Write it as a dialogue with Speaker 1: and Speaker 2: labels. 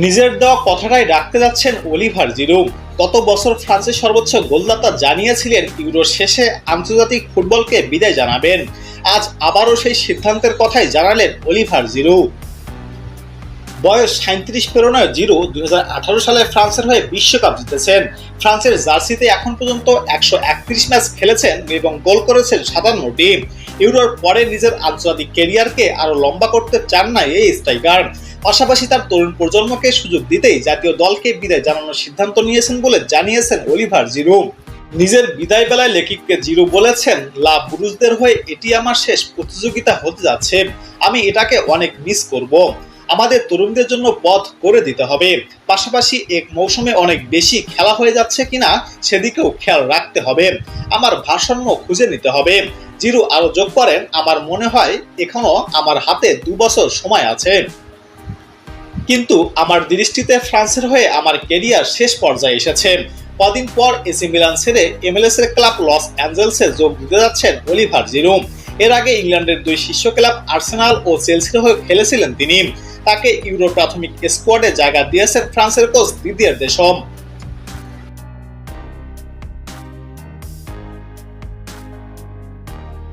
Speaker 1: নিজের দেওয়া কথাটাই রাখতে যাচ্ছেন অলিভার জিরু গত বছর ফ্রান্সের সর্বোচ্চ গোলদাতা জানিয়েছিলেন, ইউরোর শেষে আন্তর্জাতিক ফুটবলকে বিদায় জানাবেন। আজ আবারও সেই সিদ্ধান্তের কথাই জানালেন অলিভার জিরু বয়স সাঁত্রিশ পেরোনায় জিরো দুই সালে ফ্রান্সের হয়ে বিশ্বকাপ জিতেছেন। ফ্রান্সের জার্সিতে এখন পর্যন্ত একশো একত্রিশ ম্যাচ খেলেছেন এবং গোল করেছেন সাতান্নটি ইউরোর পরে নিজের আন্তর্জাতিক ক্যারিয়ারকে আরও লম্বা করতে চান না এই স্ট্রাইকার। পাশাপাশি তার তরুণ প্রজন্মকে সুযোগ দিতেই জাতীয় দলকে বিদায় জানানোর সিদ্ধান্ত নিয়েছেন বলে জানিয়েছেন অলিভার জিরু নিজের বিদায় বেলায় লেখিককে জিরু বলেছেন লা বুরুজদের হয়ে এটি আমার শেষ প্রতিযোগিতা হতে যাচ্ছে। আমি এটাকে অনেক মিস করব। আমাদের তরুণদের জন্য পথ করে দিতে হবে। পাশাপাশি এক মৌসুমে অনেক বেশি খেলা হয়ে যাচ্ছে কিনা সেদিকেও খেয়াল রাখতে হবে। আমার ভারসাম্য খুঁজে নিতে হবে। জিরু আরও যোগ করেন, আমার মনে হয় এখনও আমার হাতে দু বছর সময় আছে। কিন্তু আমার দৃষ্টিতে ফ্রান্সের হয়ে আমার কেরিয়ার শেষ পর্যায়ে এসেছে। কদিন পর এসি মিলান ছেড়ে এমএলএস এর ক্লাব লস অ্যাঞ্জেলসে যোগ দিতে যাচ্ছেন অলিভার জিরুম। এর আগে ইংল্যান্ডের দুই শীর্ষ ক্লাব আর্সেনাল ও চেলসির হয়ে খেলেছিলেন তিনি। তাকে ইউরো প্রাথমিক স্কোয়াডে জায়গা দিয়েছেন ফ্রান্সের কোচ দিদিয়ার দেশম।